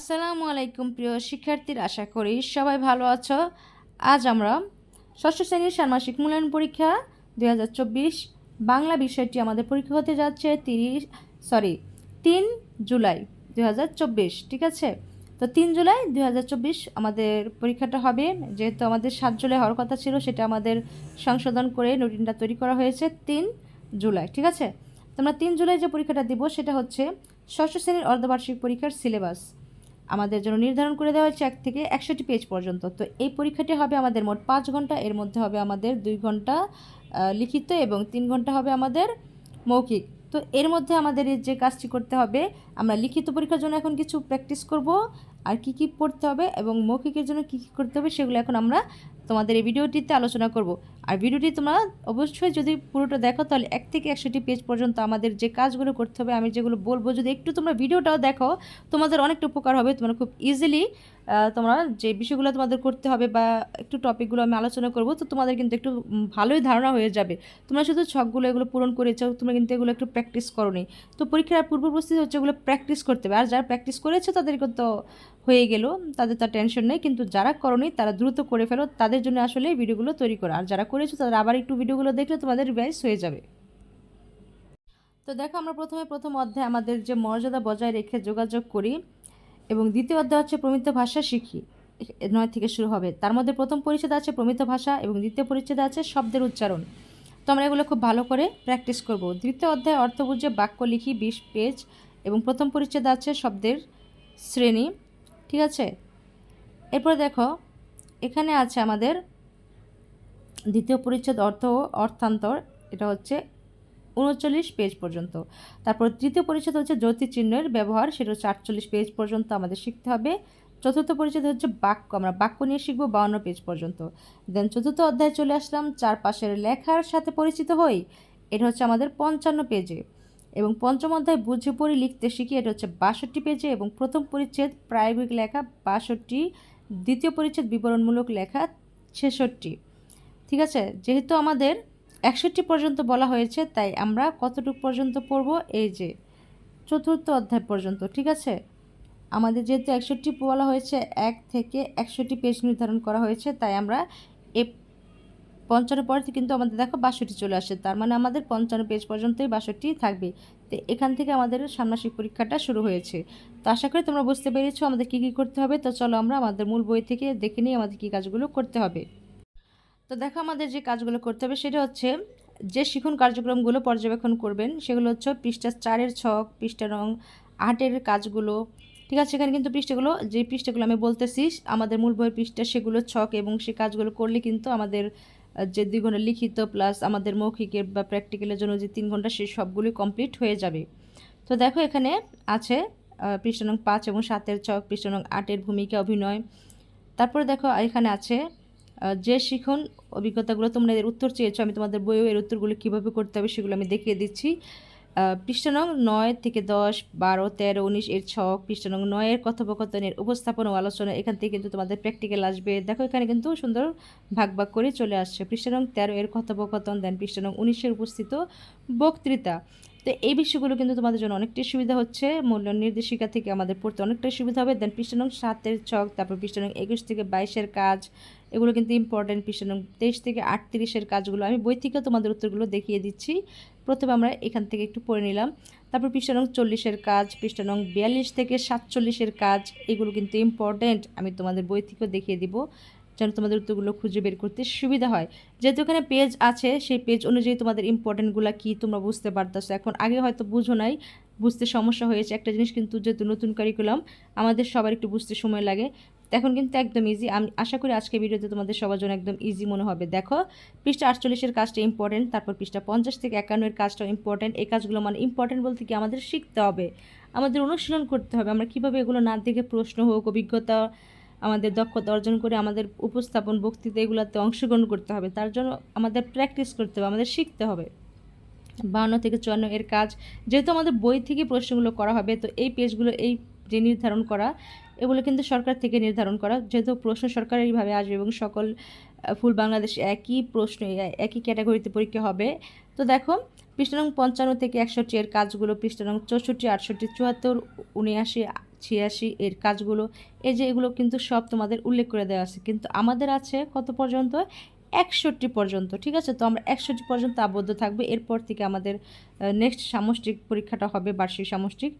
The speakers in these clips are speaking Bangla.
আসসালামু আলাইকুম প্রিয় শিক্ষার্থীর, আশা করি সবাই ভালো আছো। আজ আমরা ষষ্ঠ শ্রেণির ষান্মাসিক মূল্যায়ন পরীক্ষা দু হাজার চব্বিশ বাংলা বিষয়টি আমাদের পরীক্ষা হতে যাচ্ছে তিরিশ সরি তিন জুলাই দু হাজার চব্বিশ, ঠিক আছে? তো তিন জুলাই দু হাজার চব্বিশ আমাদের পরীক্ষাটা হবে। যেহেতু আমাদের সাত জুলাই হওয়ার কথা ছিল, সেটা আমাদের সংশোধন করে রুটিনটা তৈরি করা হয়েছে তিন জুলাই, ঠিক আছে? তোমরা তিন জুলাই যে পরীক্ষাটা দিব, সেটা হচ্ছে ষষ্ঠ শ্রেণির অর্ধবার্ষিক পরীক্ষার সিলেবাস। আমাদের জন্য নির্ধারণ করে দেওয়া হয়েছে এক থেকে একষট্টি পেজ পর্যন্ত। তো এই পরীক্ষাটি হবে আমাদের মোট পাঁচ ঘণ্টা, এর মধ্যে হবে আমাদের দুই ঘণ্টা লিখিত এবং তিন ঘণ্টা হবে আমাদের মৌখিক। তো এর মধ্যে আমাদের যে কাজটি করতে হবে, আমরা লিখিত পরীক্ষার জন্য এখন কিছু প্র্যাকটিস করব, আর কি কি পড়তে হবে এবং মৌখিকের জন্য কি কী করতে হবে সেগুলো এখন আমরা তোমাদের এই ভিডিওটিতে আলোচনা করব। আর ভিডিওটি তোমরা অবশ্যই যদি পুরোটা দেখো, তাহলে এক থেকে একশোটি পেজ পর্যন্ত আমাদের যে কাজগুলো করতে হবে, আমি যেগুলো বলব, যদি একটু তোমরা ভিডিওটাও দেখো, তোমাদের অনেকটা উপকার হবে, তোমরা খুব ইজিলি তোমরা যে বিষয়গুলো তোমাদের করতে হবে বা একটু টপিকগুলো আমি আলোচনা করব, তো তোমাদের কিন্তু একটু ভালোই ধারণা হয়ে যাবে। তোমরা শুধু ছকগুলো এগুলো পূরণ করেছ তোমরা কিন্তু এগুলো একটু প্র্যাকটিস করোনি। তো পরীক্ষার পূর্ব প্রস্তুতি হচ্ছে এগুলো প্র্যাকটিস করতে হবে। আর যারা প্র্যাকটিস করেছে, তাদেরকে তো হয়ে গেল, তাদের তার টেনশন নেই, কিন্তু যারা করনি তারা দ্রুত করে ফেলো, তাদের জন্য আসলে ভিডিওগুলো তৈরি করা। আর যারা করেছ তারা আবার একটু ভিডিওগুলো দেখলে তোমাদের রিভাইজ হয়ে যাবে। তো দেখো আমরা প্রথমে প্রথম অধ্যায়ে আমাদের যে মর্যাদা বজায় রেখে যোগাযোগ করি এবং দ্বিতীয় অধ্যায় হচ্ছে প্রমিত ভাষা শিখি, নয় থেকে শুরু হবে। তার মধ্যে প্রথম পরিচ্ছেদ আছে প্রমিত ভাষা এবং দ্বিতীয় পরিচ্ছেদে আছে শব্দের উচ্চারণ। তো আমরা এগুলো খুব ভালো করে প্র্যাকটিস করব। দ্বিতীয় অধ্যায় অর্থ বুঝে বাক্য লিখি বিশ পেজ এবং প্রথম পরিচ্ছেদ আছে শব্দের শ্রেণি। ঠিক আছে? এরপর দেখো, এখানে আছে আমাদের দ্বিতীয় পরিচ্ছেদ অর্থ অর্থান্তর, এটা হচ্ছে উনচল্লিশ পেজ পর্যন্ত। তারপর তৃতীয় পরিচ্ছেদ হচ্ছে জ্যোতি চিহ্নের ব্যবহার, সেটা হচ্ছে আটচল্লিশ পেজ পর্যন্ত আমাদের শিখতে হবে। চতুর্থ পরিচ্ছেদ হচ্ছে বাক্য, আমরা বাক্য নিয়ে শিখব বাউন্ন পেজ পর্যন্ত। দেন চতুর্থ অধ্যায়ে চলে আসলাম, চারপাশের লেখার সাথে পরিচিত হই, এটা হচ্ছে আমাদের পঞ্চান্ন পেজে এবং পঞ্চম অধ্যায় বুঝে পড়ি লিখতে শিখি এটা হচ্ছে বাষট্টি পেজে এবং প্রথম পরিচ্ছেদ প্রায়োগিক লেখা বাষট্টি, দ্বিতীয় পরিচ্ছেদ বিবরণমূলক লেখা ছেষট্টি। ঠিক আছে? যেহেতু আমাদের একষট্টি পর্যন্ত বলা হয়েছে, তাই আমরা কতটুকু পর্যন্ত পড়ব? এই যে, চতুর্থ অধ্যায় পর্যন্ত, ঠিক আছে? আমাদের যেহেতু একষট্টি বলা হয়েছে, এক থেকে একষট্টি পেজ নির্ধারণ করা হয়েছে, তাই আমরা এ পঞ্চান্ন পর কিন্তু আমাদের দেখো বাষট্টি চলে আসে। তার মানে আমাদের পঞ্চান্ন পেজ পর্যন্তই বাষট্টি থাকবে। তো এখান থেকে আমাদের ষান্মাসিক পরীক্ষাটা শুরু হয়েছে। তো আশা করি তোমরা বুঝতে পেরেছ আমাদের কী কী করতে হবে। তো চলো আমরা আমাদের মূল বই থেকে দেখে নিই আমাদের কী কাজগুলো করতে হবে। তো দেখো আমাদের যে কাজগুলো করতে হবে সেটা হচ্ছে যে শিখন কার্যক্রমগুলো পর্যবেক্ষণ করবেন সেগুলো হচ্ছে পৃষ্ঠা চারের ছক, পৃষ্ঠা রং, আটের কাজগুলো। ঠিক আছে, এখানে কিন্তু পৃষ্ঠাগুলো, যে পৃষ্ঠাগুলো আমি বলতেছি, আমাদের মূল বইয়ের পৃষ্ঠা সেগুলো ছক এবং সে কাজগুলো করলে কিন্তু আমাদের যে দুই ঘণ্টা লিখিত প্লাস আমাদের মৌখিকের বা প্র্যাকটিক্যালের জন্য যে তিন ঘণ্টা সেই সবগুলি কমপ্লিট হয়ে যাবে। তো দেখো এখানে আছে পৃষ্ঠনং পাঁচ এবং সাতের ছক, পৃষ্ঠনং আটের ভূমিকা অভিনয়। তারপরে দেখো এখানে আছে যে শিখন অভিজ্ঞতাগুলো তোমরা এর উত্তর চেয়েছো, আমি তোমাদের বইও এর উত্তরগুলো কীভাবে করতে হবে সেগুলো আমি দেখিয়ে দিচ্ছি। আহ, পৃষ্ঠা নং নয় থেকে দশ বারো তেরো উনিশ এর ছক পৃষ্ঠা নং নয়ের কথোপকথনের উপস্থাপন ও আলোচনা। এখান থেকে কিন্তু তোমাদের প্র্যাকটিক্যাল আসবে। দেখো এখানে কিন্তু সুন্দর ভাগ ভাগ করে চলে আসছে। পৃষ্ঠা নং তেরো এর কথোপকথন দেন পৃষ্ঠা নং উনিশের উপস্থিত বক্তৃতা। তো এই বিষয়গুলো কিন্তু তোমাদের জন্য অনেকটাই সুবিধা হচ্ছে। মূল্য নির্দেশিকা থেকে আমাদের পড়তে অনেকটাই সুবিধা হবে। দেন পৃষ্ঠা নং সাতের ছক তারপর পৃষ্ঠা নং একুশ থেকে বাইশের কাজ। এগুলো কিন্তু ইম্পর্টেন্ট পৃষ্ঠা নং তেইশ থেকে আটত্রিশের কাজগুলো। আমি বই থেকে তোমাদের উত্তরগুলো দেখিয়ে দিচ্ছি। প্রথমে আমরা এখান থেকে একটু পড়ে নিলাম। তারপর পৃষ্ঠা নং চল্লিশের কাজ, পৃষ্ঠা নং বিয়াল্লিশ থেকে সাতচল্লিশের কাজ, এগুলো কিন্তু ইম্পর্টেন্ট আমি তোমাদের বই থেকেও দেখিয়ে দিব, যেন তোমাদের উত্তরগুলো খুঁজে বের করতে সুবিধা হয়। যেহেতু এখানে পেজ আছে, সেই পেজ অনুযায়ী তোমাদের ইম্পর্টেন্টগুলো কী তোমরা বুঝতে পারতেছো। এখন আগে হয়তো বুঝো নাই, বুঝতে সমস্যা হয়েছে। একটা জিনিস কিন্তু যেহেতু নতুন কারিকুলাম আমাদের সবার একটু বুঝতে সময় লাগে। এখন কিন্তু একদম ইজি আমি, আশা করি আজকে ভিডিওতে তোমাদের সবার জন্য একদম ইজি মনে হবে। দেখো, পৃষ্ঠা আটচল্লিশের কাজটা ইম্পর্টেন্ট তারপর পৃষ্ঠা পঞ্চাশ থেকে একান্নের কাজটাও ইম্পর্টেন্ট এই কাজগুলো মানে ইম্পর্টেন্ট বলতে কি আমাদের শিখতে হবে। আমাদের অনুশীলন করতে হবে। আমরা কীভাবে এগুলো না দেখে প্রশ্ন হোক, অভিজ্ঞতা, আমাদের দক্ষতা অর্জন করে আমাদের উপস্থাপন বক্তৃতা এগুলোতে অংশগ্রহণ করতে হবে। তার জন্য আমাদের প্র্যাকটিস করতে হবে, আমাদের শিখতে হবে। বাউন্ন থেকে চুয়ান্ন এর কাজ। যেহেতু আমাদের বই থেকে প্রশ্নগুলো করা হবে, তো এই পেজগুলো এই যে নির্ধারণ করা, এগুলো কিন্তু সরকার থেকে নির্ধারণ করা। যেহেতু প্রশ্ন সরকারিভাবে আসবে এবং সকল ফুল বাংলাদেশ একই প্রশ্ন একই ক্যাটাগরিতে পরীক্ষা হবে। তো দেখো, পৃষ্ঠা নং পঞ্চান্ন থেকে একষট্টি এর কাজগুলো, পৃষ্ঠা নং চৌষট্টি, আটষট্টি, চুয়াত্তর, উনআশি, ছিয়াশি এর কাজগুলো, এই যে এগুলো কিন্তু সব তোমাদের উল্লেখ করে দেওয়া আছে। কিন্তু আমাদের আছে কত পর্যন্ত? একষট্টি পর্যন্ত, ঠিক আছে? তো আমরা একষট্টি পর্যন্ত আবদ্ধ থাকবে। এরপর থেকে আমাদের নেক্সট সামষ্টিক পরীক্ষাটা হবে বার্ষিক সামষ্টিক।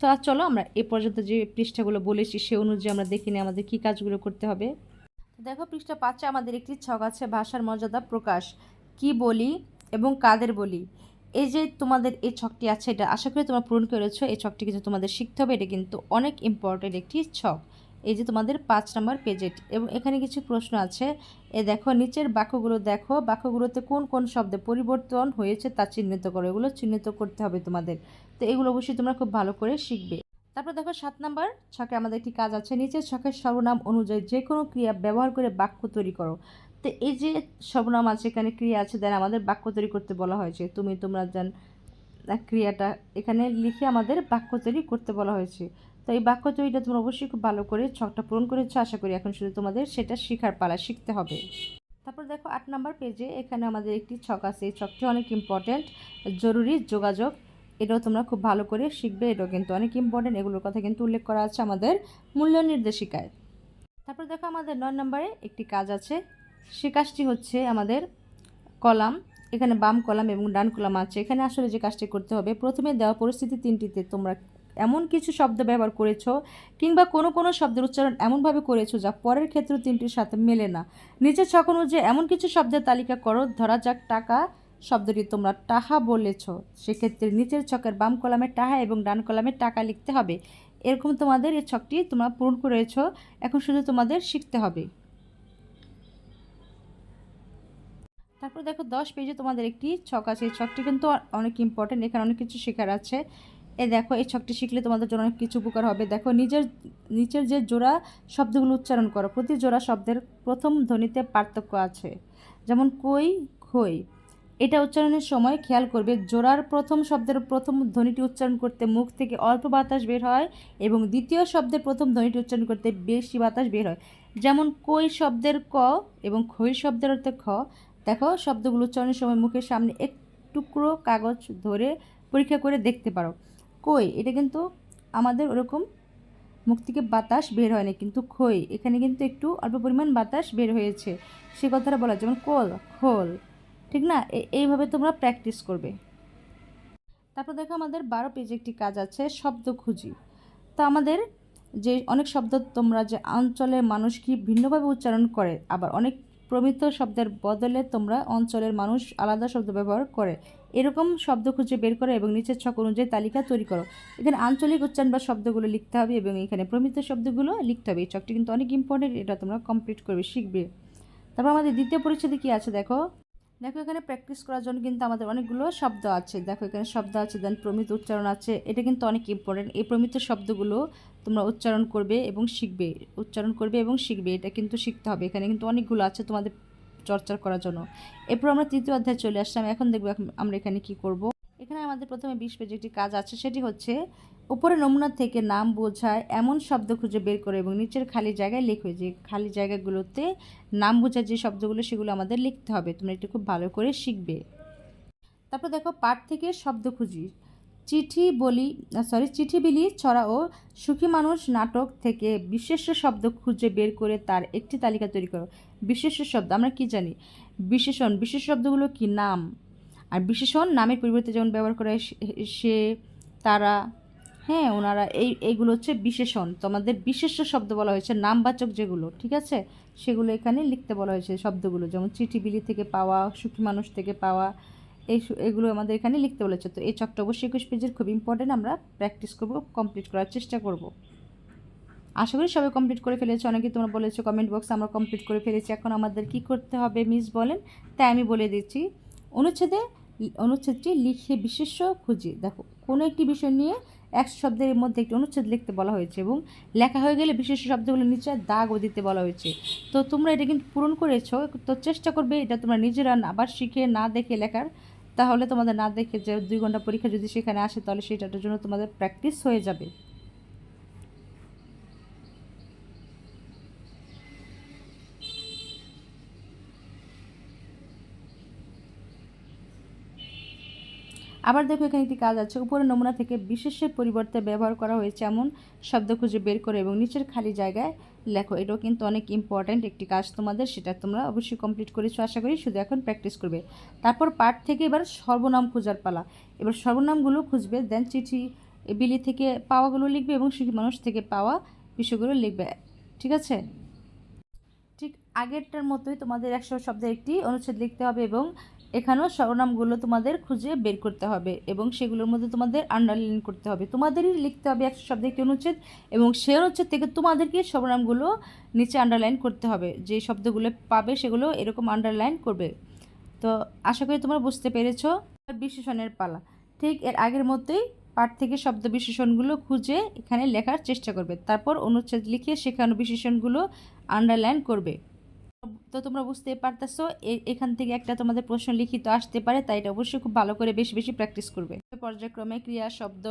তো আর চলো আমরা এ পর্যন্ত যে পৃষ্ঠাগুলো বলেছি, সে অনুযায়ী আমরা দেখি নিই আমাদের কী কাজগুলো করতে হবে। দেখো পৃষ্ঠা পাচ্ছে আমাদের একটি ছক আছে, ভাষার মর্যাদা প্রকাশ। কি বলি এবং কাদের বলি? এই যে তোমাদের এই ছকটি আছে, এটা আশা করি তোমরা পূরণ করেছ, এই ছকটি কিন্তু তোমাদের শিখতে হবে, এটা কিন্তু অনেক ইম্পর্টেন্ট একটি ছক। এই যে তোমাদের পাঁচ নম্বর পেজেট এবং এখানে কিছু প্রশ্ন আছে। এ দেখো, নিচের বাক্যগুলো দেখো। বাক্যগুলোতে কোন কোন শব্দে পরিবর্তন হয়েছে তা চিহ্নিত করো। এগুলো চিহ্নিত করতে হবে তোমাদের। তো এগুলো অবশ্যই তোমরা খুব ভালো করে শিখবে। তারপর দেখো, সাত নাম্বার ছকে আমাদের একটি কাজ আছে। নিচের ছকের সর্বনাম অনুযায়ী যে কোনো ক্রিয়া ব্যবহার করে বাক্য তৈরি করো। তো এই যে সর্বনাম আছে, এখানে ক্রিয়া আছে, দেন আমাদের বাক্য তৈরি করতে বলা হয়েছে। তুমি, তোমরা যান ক্রিয়াটা এখানে লিখে আমাদের বাক্য তৈরি করতে বলা হয়েছে। তো এই বাক্য তৈরিটা তোমরা অবশ্যই খুব ভালো করে ছকটা পূরণ করেছ, আশা করি এখন শুধু তোমাদের সেটা শেখার পালা শিখতে হবে। তারপর দেখো আট নাম্বার পেজে এখানে আমাদের একটি ছক আছে, এই ছকটি অনেক ইম্পর্ট্যান্ট জরুরি যোগাযোগ, এটাও তোমরা খুব ভালো করে শিখবে, এটাও কিন্তু অনেক ইম্পর্টেন্ট এগুলোর কথা কিন্তু উল্লেখ করা আছে আমাদের মূল্য নির্দেশিকায় তারপর দেখো আমাদের নয় নম্বরে একটি কাজ আছে, সে কাজটি হচ্ছে আমাদের কলাম, এখানে বাম কলাম এবং ডান কলাম আছে, এখানে আসলে যে কাজটি করতে হবে, প্রথমে দেওয়া পরিস্থিতি তিনটিতে তোমরা এমন কিছু শব্দ ব্যবহার করেছ কিংবা কোনো কোনো শব্দের উচ্চারণ এমনভাবে করেছ যা পরের ক্ষেত্র তিনটির সাথে মেলে না। নিচের ছক অনুযায়ী এমন কিছু শব্দের তালিকা করো, ধরা যাক টাকা শব্দটি তোমরা টাহা বলেছ, সেক্ষেত্রে নিচের ছকের বাম কলামে টাহা এবং ডান কলামে টাকা লিখতে হবে। এরকম তোমাদের এই ছকটি তোমরা পূরণ করেছ, এখন শুধু তোমাদের শিখতে হবে। তারপর দেখো দশ পেজে তোমাদের একটি ছক আছে। এই ছকটি কিন্তু অনেক ইম্পর্টেন্ট এখানে অনেক কিছু শেখার আছে। এ দেখো, এই ছকটি শিখলে তোমাদের জন্য অনেক কিছু উপকার হবে। দেখো, নিজের, নিচের যে জোড়া শব্দগুলো উচ্চারণ করো, প্রতি জোড়া শব্দের প্রথম ধ্বনিতে পার্থক্য আছে। যেমন, কই, খই। এটা উচ্চারণের সময় খেয়াল করবে, জোড়ার প্রথম শব্দের প্রথম ধ্বনিটি উচ্চারণ করতে মুখ থেকে অল্প বাতাস বের হয় এবং দ্বিতীয় শব্দের প্রথম ধ্বনিটি উচ্চারণ করতে বেশি বাতাস বের হয়। যেমন, কই শব্দের ক এবং খই শব্দের অর্থে খ। দেখো, শব্দগুলো উচ্চারণের সময় মুখের সামনে এক টুকরো কাগজ ধরে পরীক্ষা করে দেখতে পারো। কই? এটা কিন্তু আমাদের ওরকম মুখ থেকে বাতাস বের হয় না, কিন্তু খই। এখানে কিন্তু একটু অল্প পরিমাণ বাতাস বের হয়েছে। সে কথাটা বলা যেমন কোল, খোল, ঠিক না? এইভাবে তোমরা প্র্যাকটিস করবে। তারপর দেখো আমাদের বারো পেজে একটি কাজ আছে, শব্দ খুঁজি। তো আমাদের যে অনেক শব্দ তোমরা যে অঞ্চলের মানুষ কি ভিন্নভাবে উচ্চারণ করে, আবার অনেক প্রমিত শব্দের বদলে তোমরা অঞ্চলের মানুষ আলাদা শব্দ ব্যবহার করে। এরকম শব্দ খুঁজে বের করো এবং নিচের ছক অনুযায়ী তালিকা তৈরি করো। এখানে আঞ্চলিক উচ্চারণ বা শব্দগুলো লিখতে হবে এবং এখানে প্রমিত শব্দগুলো লিখতে হবে। এই ছকটি কিন্তু অনেক ইম্পর্টেন্ট এটা তোমরা কমপ্লিট করবে, শিখবে। তারপর আমাদের দ্বিতীয় পরিচ্ছেদে কী আছে? দেখো। দেখো, এখানে প্র্যাকটিস করার জন্য কিন্তু আমাদের অনেকগুলো শব্দ আছে। দেখো, এখানে শব্দ আছে দেন প্রমিত উচ্চারণ আছে। এটা কিন্তু অনেক ইম্পর্টেন্ট এই প্রমিত শব্দগুলো তোমরা উচ্চারণ করবে এবং শিখবে, উচ্চারণ করবে এবং শিখবে, এটা কিন্তু শিখতে হবে। এখানে কিন্তু অনেকগুলো আছে তোমাদের চর্চা করার জন্য। এরপর আমরা তৃতীয় অধ্যায় চলে আসলাম। এখন দেখব আমরা এখানে কি করব। এখানে আমাদের প্রথমে বিশ পেজে একটি কাজ আছে, সেটি হচ্ছে উপরে নমুনা থেকে নাম বোঝায় এমন শব্দ খুঁজে বের করে এবং নিচের খালি জায়গায় লেখো যে খালি জায়গাগুলোতে নাম বোঝায় যে শব্দগুলো, সেগুলো আমাদের লিখতে হবে। তোমরা একটু খুব ভালো করে শিখবে। তারপর দেখো পাঠ থেকে শব্দ খুঁজি। চিঠি বলি সরি চিঠি বিলি ছড়া ও সুখী মানুষ নাটক থেকে বিশেষ শব্দ খুঁজে বের করে তার একটি তালিকা তৈরি করো। বিশেষ শব্দ, আমরা কি জানি? বিশেষণ, বিশেষ শব্দগুলো কি? নাম। আর বিশেষণ, নামের পরিবর্তে যেমন ব্যবহার করে সে তারা হ্যাঁ ওনারা, এই, এইগুলো হচ্ছে বিশেষণ। তোমাদের বিশেষ্য শব্দ বলা হয়েছে, নামবাচক যেগুলো, ঠিক আছে? সেগুলো এখানে লিখতে বলা হয়েছে শব্দগুলো, যেমন চিঠি বিলি থেকে পাওয়া, সুখী মানুষ থেকে পাওয়া এই এগুলো আমাদের এখানে লিখতে বলেছে। তো এই চকটা অবশ্যই একুশ পেজের খুব ইম্পর্টেন্ট আমরা প্র্যাকটিস করব কমপ্লিট করার চেষ্টা করব। আশা করি সবাই কমপ্লিট করে ফেলেছে। অনেকে তোমরা বলেছ কমেন্ট বক্সে আমরা কমপ্লিট করে ফেলেছি। এখন আমাদের কি করতে হবে মিস বলেন? তাই আমি বলে দিচ্ছি। অনুচ্ছেদে, অনুচ্ছেদটি লিখে বিশেষ্য খুঁজি। দেখো, কোনো একটি বিষয় নিয়ে একশো শব্দের মধ্যে একটি অনুচ্ছেদ লিখতে বলা হয়েছে এবং লেখা হয়ে গেলে বিশেষ শব্দগুলো নিচে দাগও দিতে বলা হয়েছে। তো তোমরা এটা কিন্তু পূরণ করেছ। তো চেষ্টা করবে এটা তোমরা নিজেরা আবার শিখে না দেখে লেখার তাহলে তোমাদের না দেখে যে দুই ঘণ্টা পরীক্ষা যদি সেখানে আসে, তাহলে সেটার জন্য তোমাদের প্র্যাকটিস হয়ে যাবে। আবার দেখো এখানে একটি কাজ আছে। উপরের নমুনা থেকে বিশেষের পরিবর্তে ব্যবহার করা হয়েছে এমন শব্দ খুঁজে বের করে এবং নিচের খালি জায়গায় লেখো। এটাও কিন্তু অনেক ইম্পর্ট্যান্ট একটি কাজ তোমাদের, সেটা তোমরা অবশ্যই কমপ্লিট করেছ আশা করি, শুধু এখন প্র্যাকটিস করবে। তারপর পাঠ থেকে এবার সর্বনাম খোঁজার পালা। এবার সর্বনামগুলো খুঁজবে দেন চিঠি, বিলি থেকে পাওয়াগুলো লিখবে এবং সুখী মানুষ থেকে পাওয়া বিষয়গুলো লিখবে। ঠিক আছে? ঠিক আগেরটার মতোই তোমাদের একশো শব্দের একটি অনুচ্ছেদ লিখতে হবে এবং এখানেও সর্বনামগুলো তোমাদের খুঁজে বের করতে হবে এবং সেগুলোর মধ্যে তোমাদের আন্ডারলাইন করতে হবে। তোমাদেরই লিখতে হবে একশো শব্দের একটি অনুচ্ছেদ এবং সেই অনুচ্ছেদ থেকে তোমাদেরকে সর্বনামগুলো নিচে আন্ডারলাইন করতে হবে। যে শব্দগুলো পাবে সেগুলো এরকম আন্ডারলাইন করবে। তো আশা করি তোমরা বুঝতে পেরেছ বিশেষণের পালা। ঠিক এর আগের মতোই পাঠ থেকে শব্দ বিশেষণগুলো খুঁজে এখানে লেখার চেষ্টা করবে। তারপর অনুচ্ছেদ লিখে সেখানে বিশেষণগুলো আন্ডারলাইন করবে। তো তোমরা বুঝতে পারতেছো এখান থেকে একটা তোমাদের প্রশ্ন লিখিত আসতে পারে, তাই এটা অবশ্যই খুব ভালো করে বেশি বেশি প্র্যাকটিস করবে। পর্যায়ক্রমে ক্রিয়া শব্দ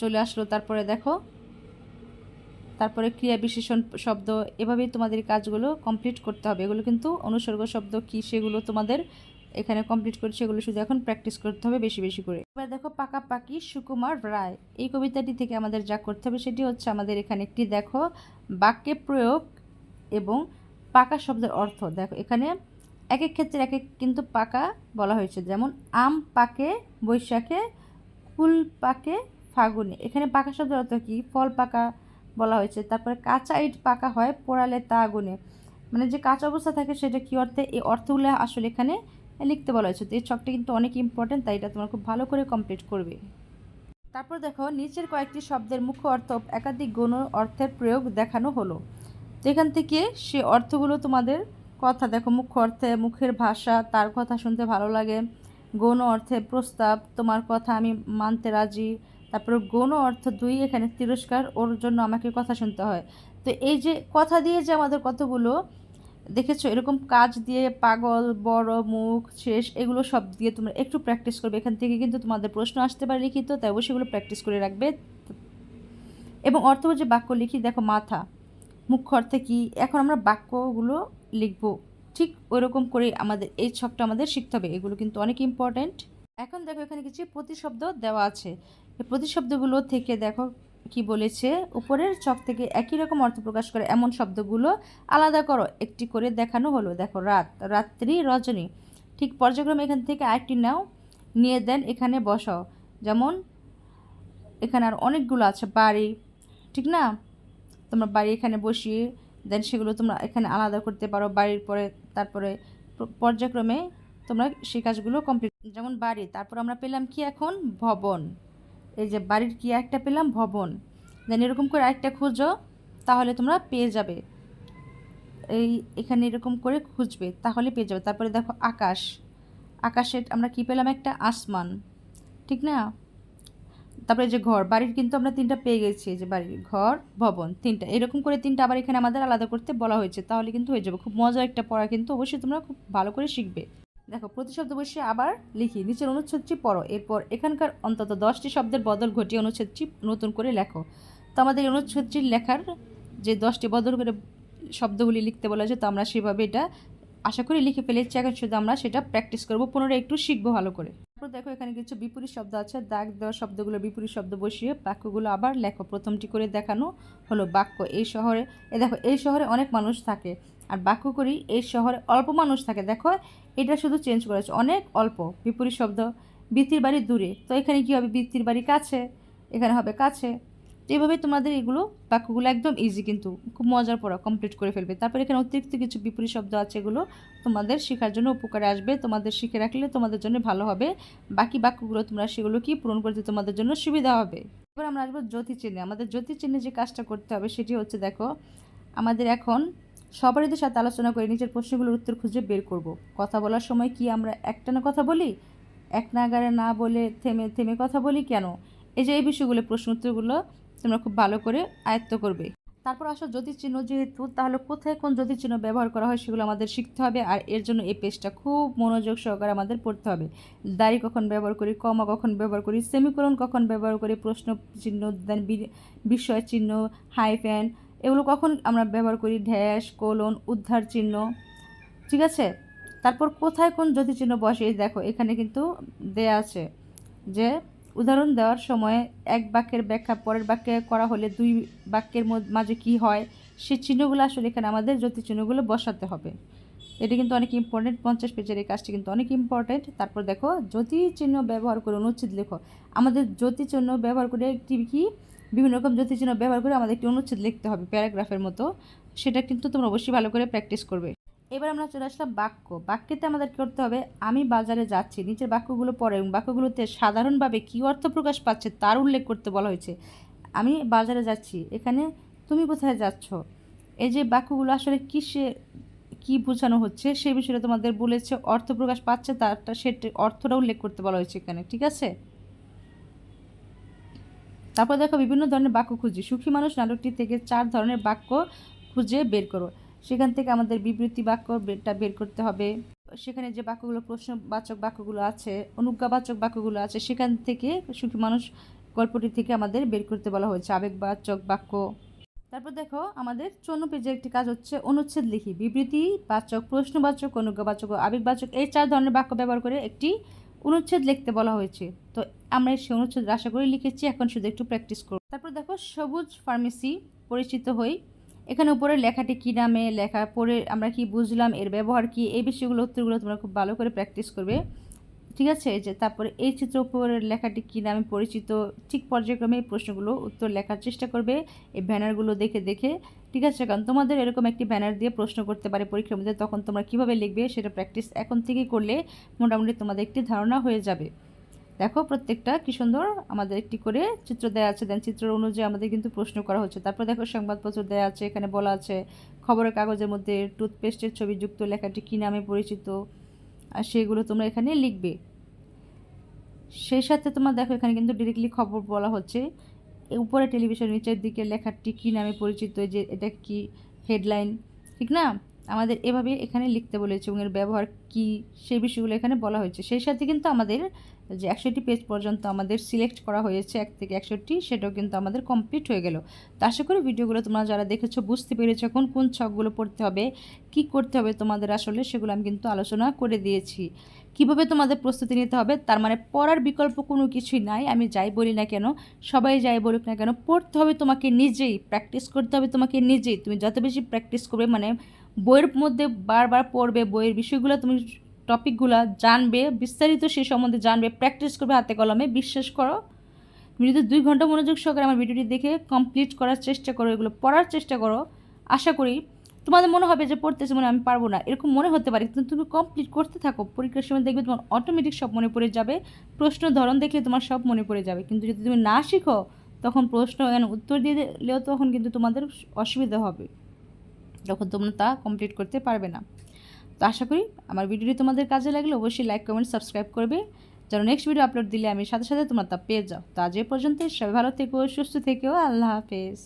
চলে আসলো, তারপরে দেখো। তারপরে ক্রিয়া বিশেষণ শব্দ, এভাবেই তোমাদের কাজগুলো কমপ্লিট করতে হবে। এগুলো কিন্তু অনুসর্গ শব্দ কি সেগুলো তোমাদের এখানে কমপ্লিট করে সেগুলো শুধু এখন প্র্যাকটিস করতে হবে বেশি বেশি করে। এবার দেখো পাকাপাকি সুকুমার রায়, এই কবিতাটি থেকে আমাদের যা করতে হবে সেটি হচ্ছে আমাদের এখানে একটি দেখো বাক্যে প্রয়োগ এবং পাকা শব্দের অর্থ, দেখো এখানে এক এক ক্ষেত্রে এক এক কিন্তু পাকা বলা হয়েছে। যেমন, আম পাকে, বৈশাখে কুল পাকে, ফাগুনে। এখানে পাকা শব্দের অর্থ কি? ফল পাকা বলা হয়েছে। তারপরে কাঁচা ইট পাকা হয়, পোড়ালে তা আগুনে। মানে যে কাঁচা অবস্থা থাকে সেটা কী অর্থে? এই অর্থগুলো আসলে এখানে লিখতে বলা হয়েছে। তো এই ছকটা কিন্তু অনেক ইম্পর্টেন্ট তাই এটা তোমার খুব ভালো করে কমপ্লিট করবে। তারপর দেখো, নিচের কয়েকটি শব্দের মুখ্য অর্থ একাধিক গণ অর্থের প্রয়োগ দেখানো হলো। তো এখান থেকে সে অর্থগুলো তোমাদের কথা, দেখো মুখ্য অর্থে মুখের ভাষা, তার কথা শুনতে ভালো লাগে, গৌণ অর্থে প্রস্তাব, তোমার কথা আমি মানতে রাজি, তারপর গৌণ অর্থ দুই, এখানে তিরস্কার, ওর জন্য আমাকে কথা শুনতে হয়। তো এই যে কথা দিয়ে যে আমাদের কতগুলো, দেখেছ, এরকম কাজ দিয়ে পাগল, বড়, মুখ, শেষ, এগুলো সব দিয়ে তোমরা একটু প্র্যাকটিস করবে। এখান থেকে কিন্তু তোমাদের প্রশ্ন আসতে পারে লিখিত, তাই অবশ্যই সেগুলো প্র্যাকটিস করে রাখবে। এবং অর্থ যে বাক্য লিখি, দেখো মাথা। মুখ্য অর্থে কি? এখন আমরা বাক্যগুলো লিখব। ঠিক ওইরকম করে আমাদের এই ছকটা আমাদের শিখতে হবে। এগুলো কিন্তু অনেক ইম্পর্ট্যান্ট এখন দেখো এখানে কিছু প্রতিশব্দ দেওয়া আছে। এই প্রতিশব্দগুলো থেকে দেখো কি বলেছে? উপরের ছক থেকে একই রকম অর্থ প্রকাশ করে এমন শব্দগুলো আলাদা করো। একটি করে দেখানো হলো। দেখো, রাত, রাত্রি রজনী। ঠিক পর্যায়ক্রমে এখান থেকে আরেকটি নাও। নিয়ে দেন এখানে বসাও। যেমন এখানে আর অনেকগুলো আছে। বাড়ি। ঠিক না? তোমরা বাড়ি এখানে বসিয়ে দেন সেগুলো তোমরা এখানে আলাদা করতে পারো, বাড়ির পরে তারপরে পর্যায়ক্রমে তোমরা সেই কাজগুলো কমপ্লিট যেমন বাড়ি, তারপর আমরা পেলাম কি এখন? ভবন। এই যে বাড়ির কি একটা পেলাম? ভবন। দেন এরকম করে আরেকটা খুঁজো, তাহলে তোমরা পেয়ে যাবে। এই, এখানে এরকম করে খুঁজবে, তাহলে পেয়ে যাবে। তারপরে দেখো আকাশ। আকাশের আমরা কি পেলাম? একটা আসমান। ঠিক না? তারপরে যে ঘর, বাড়ির কিন্তু আমরা তিনটা পেয়ে গেছি যে বাড়ির ঘর, ভবন, তিনটা। এরকম করে তিনটা আবার এখানে আমাদের আলাদা করতে বলা হয়েছে, তাহলে কিন্তু হয়ে যাবে। খুব মজার একটা পড়া কিন্তু অবশ্যই তোমরা খুব ভালো করে শিখবে। দেখো, প্রতি শব্দ বসে আবার লিখি, নিচের অনুচ্ছেদটি পড়ো, এরপর এখানকার অন্তত দশটি শব্দের বদল ঘটিয়ে অনুচ্ছেদটি নতুন করে লেখো। তো আমাদের অনুচ্ছেদটি লেখার যে দশটি বদল করে শব্দগুলি লিখতে বলা হয়েছে, তো আমরা সেভাবে এটা আশা করি লিখে ফেলেছি, এখন শুধু আমরা সেটা প্র্যাকটিস করব, পুনরায় একটু শিখব ভালো করে। তারপর দেখো, এখানে কিছু বিপরীত শব্দ আছে, দাগ দেওয়া শব্দগুলো বিপরীত শব্দ বসিয়ে বাক্যগুলো আবার লেখো। প্রথমটি করে দেখানো হলো বাক্য, এই শহরে, এ দেখো, এই শহরে অনেক মানুষ থাকে, আর বাক্য করি, এই শহরে অল্প মানুষ থাকে। দেখো, এটা শুধু চেঞ্জ করেছে, অনেক অল্প, বিপরীত শব্দ বৃত্তির বাড়ি দূরে। তো এখানে কী হবে? বৃত্তির বাড়ি কাছে, এখানে হবে কাছে। তো এইভাবে তোমাদের এগুলো বাক্যগুলো একদম ইজি কিন্তু খুব মজার পড়া কমপ্লিট করে ফেলবে। তারপর এখানে অতিরিক্ত কিছু বিপরীত শব্দ আছে এগুলো তোমাদের শেখার জন্য উপকারে আসবে। তোমাদের শিখে রাখলে তোমাদের জন্য ভালো হবে। বাকি বাক্যগুলো তোমরা সেগুলো কি পূরণ করতে তোমাদের জন্য সুবিধা হবে। এবার আমরা আসব জ্যোতি চিহ্নে আমাদের জ্যোতি চিহ্নে যে কাজটা করতে হবে সেটি হচ্ছে দেখো, আমাদের এখন সবারই সাথে আলোচনা করে নিজের প্রশ্নগুলোর উত্তর খুঁজে বের করব। কথা বলার সময় কি আমরা একটানা কথা বলি? এক নাগারে না বলে থেমে থেমে কথা বলি কেন? এই যে এই বিষয়গুলো, প্রশ্ন উত্তরগুলো তোমরা খুব ভালো করে আয়ত্ত করবে। তারপর আসো চিহ্ন যেহেতু, তাহলে কোথায় কোন যদি চিহ্ন ব্যবহার করা হয় সেগুলো আমাদের শিখতে হবে আর এর জন্য এই পেজটা খুব মনোযোগ সহকারে আমাদের পড়তে হবে। দাড়ি কখন ব্যবহার করি, কমা কখন ব্যবহার করি সেমিকোলন কখন ব্যবহার করি, প্রশ্ন চিহ্ন দেন বিস্ময় চিহ্ন হাইফ্যান এগুলো কখন আমরা ব্যবহার করি ঢ্যাস কোলন উদ্ধার চিহ্ন, ঠিক আছে? তারপর কোথায় কোন জ্যোতি চিহ্ন বসে দেখো এখানে কিন্তু দেয়া আছে যে উদাহরণ দেওয়ার সময় এক বাক্যের ব্যাখ্যা পরের বাক্যে করা হলে দুই বাক্যের মাঝে কী হয় সেই চিহ্নগুলো আসলে এখানে আমাদের জ্যোতি চিহ্নগুলো বসাতে হবে। এটা কিন্তু অনেক ইম্পর্টেন্ট পঞ্চাশ পেজের এই কাজটি কিন্তু অনেক ইম্পর্টেন্ট তারপর দেখো জ্যোতি চিহ্ন ব্যবহার করে অনুচ্ছেদ লেখো। আমাদের জ্যোতি চিহ্ন ব্যবহার করে একটি কি? বিভিন্ন রকম জ্যোতি চিহ্ন ব্যবহার করে আমাদের একটি অনুচ্ছেদ লিখতে হবে প্যারাগ্রাফের মতো। সেটা কিন্তু তোমরা অবশ্যই ভালো করে প্র্যাকটিস করবে। এবার আমরা চলে আসলাম বাক্য। বাক্যেতে আমাদের করতে হবে, আমি বাজারে যাচ্ছি, নিচের বাক্যগুলো পরে এবং বাক্যগুলোতে সাধারণভাবে কী অর্থ প্রকাশ পাচ্ছে তার উল্লেখ করতে বলা হয়েছে। আমি বাজারে যাচ্ছি, এখানে তুমি কোথায় যাচ্ছ? এই যে বাক্যগুলো আসলে কিসে কি বোঝানো হচ্ছে সেই বিষয়ে তোমাদের বলেছে, অর্থ প্রকাশ পাচ্ছে তারটা, সেটা অর্থটা উল্লেখ করতে বলা হয়েছে এখানে, ঠিক আছে? তারপর দেখো, বিভিন্ন ধরনের বাক্য খুঁজি। সুখী মানুষ নাটকটি থেকে চার ধরনের বাক্য খুঁজে বের করো। সেখান থেকে আমাদের বিবৃতি বাক্যটা বের করতে হবে। সেখানে যে বাক্যগুলো প্রশ্নবাচক বাক্যগুলো আছে, অনুজ্ঞাবাচক বাক্যগুলো আছে, সেখান থেকে সুখী মানুষ গল্পটি থেকে আমাদের বের করতে বলা হয়েছে। আবেগবাচক বাক্য। তারপর দেখো, আমাদের চন্ন পেজের একটি কাজ হচ্ছে অনুচ্ছেদ লিখি। বিবৃতি বাচক প্রশ্নবাচক, অনুজ্ঞাবাচক আবেগবাচক এই চার ধরনের বাক্য ব্যবহার করে একটি অনুচ্ছেদ লিখতে বলা হয়েছে। তো আমরা সেই অনুচ্ছেদ আশা করে লিখেছি, এখন শুধু একটু প্র্যাকটিস করব। তারপর দেখো, সবুজ ফার্মেসি পরিচিত হই। এখানে উপরে লেখাটি কী নামে লেখা পড়ে আমরা কি বুঝলাম, এর ব্যবহার কি, এই বিষয়গুলো, উত্তরগুলো তোমরা খুব ভালো করে প্র্যাকটিস করবে। ঠিক আছে? যে তারপরে এই চিত্র উপরের লেখাটি কী নামে পরিচিত, ঠিক পর্যায়ক্রমে এই প্রশ্নগুলো উত্তর লেখার চেষ্টা করবে, এই ব্যানারগুলো দেখে দেখে। ঠিক আছে? কারণ তোমাদের এরকম একটি ব্যানার দিয়ে প্রশ্ন করতে পারে পরীক্ষার মধ্যে, তখন তোমরা কীভাবে লিখবে সেটা প্র্যাকটিস এখন থেকেই করলে মোটামুটি তোমাদের একটি ধারণা হয়ে যাবে। দেখো প্রত্যেকটা কি সুন্দর আমাদের একটি করে চিত্র দেওয়া আছে। দেন চিত্র অনুযায়ী আমাদের কিন্তু প্রশ্ন করা হচ্ছে। তারপর দেখো সংবাদপত্র দেওয়া আছে, এখানে বলা আছে, খবরের কাগজের মধ্যে টুথপেস্টের ছবি যুক্ত, লেখাটি কী নামে পরিচিত? আর সেগুলো তোমরা এখানে লিখবে। সেই সাথে তোমার দেখো এখানে কিন্তু ডিরেক্টলি খবর বলা হচ্ছে। উপরে টেলিভিশন নিচের দিকে লেখাটি কী নামে পরিচিত? যে এটা কি হেডলাইন ঠিক না? আমাদের এভাবে এখানে লিখতে বলেছে এবং এর ব্যবহার কী, সেই বিষয়গুলো এখানে বলা হয়েছে। সেই সাথে কিন্তু আমাদের যে একশোটি পেজ পর্যন্ত আমাদের সিলেক্ট করা হয়েছে, এক থেকে একশোটি সেটাও কিন্তু আমাদের কমপ্লিট হয়ে গেল। তো আশা করি ভিডিওগুলো তোমরা যারা দেখেছ বুঝতে পেরেছ কোন কোন ছকগুলো পড়তে হবে, কি করতে হবে তোমাদের আসলে সেগুলো আমি কিন্তু আলোচনা করে দিয়েছি। কীভাবে তোমাদের প্রস্তুতি নিতে হবে, তার মানে পড়ার বিকল্প কোনো কিছুই নাই, আমি যাই বলি না কেন, সবাই যাই বলুক না কেন, পড়তে হবে তোমাকে নিজেই প্র্যাকটিস করতে হবে তোমাকে নিজেই, তুমি যত বেশি প্র্যাকটিস করবে মানে বইয়ের মধ্যে বারবার পড়বে, বইয়ের বিষয়গুলো তুমি টপিকগুলো জানবে, বিস্তারিত সে সম্বন্ধে জানবে প্র্যাকটিস করবে হাতে কলমে, বিশ্বাস করো। তুমি যদি দুই ঘণ্টা মনোযোগ সহকারে আমার ভিডিওটি দেখে কমপ্লিট করার চেষ্টা করো, এগুলো পড়ার চেষ্টা করো, আশা করি তোমাদের মনে হবে যে পড়তেছে মনে আমি পারব না, এরকম মনে হতে পারে, কিন্তু তুমি কমপ্লিট করতে থাকো, পরীক্ষার সময় দেখবে তোমার অটোমেটিক সব মনে পড়ে যাবে, প্রশ্ন ধরন দেখলে তোমার সব মনে পড়ে যাবে, কিন্তু যদি তুমি না শিখো, তখন প্রশ্ন উত্তর দিয়ে দিলেও তখন কিন্তু তোমাদের অসুবিধা হবে। তখন তোমরা তা কমপ্লিট করতে পারবে না। তো আশা করি আমার ভিডিওটি তোমাদের কাজে লাগলে অবশ্যই লাইক কমেন্ট সাবস্ক্রাইব করবে। যেন নেক্সট ভিডিও আপলোড দিলে আমি সাথে সাথে তোমরা তা পেয়ে যাও। তো আজ এ পর্যন্ত সবাই ভালো থেকো, সুস্থ থেকেও আল্লাহ হাফেজ।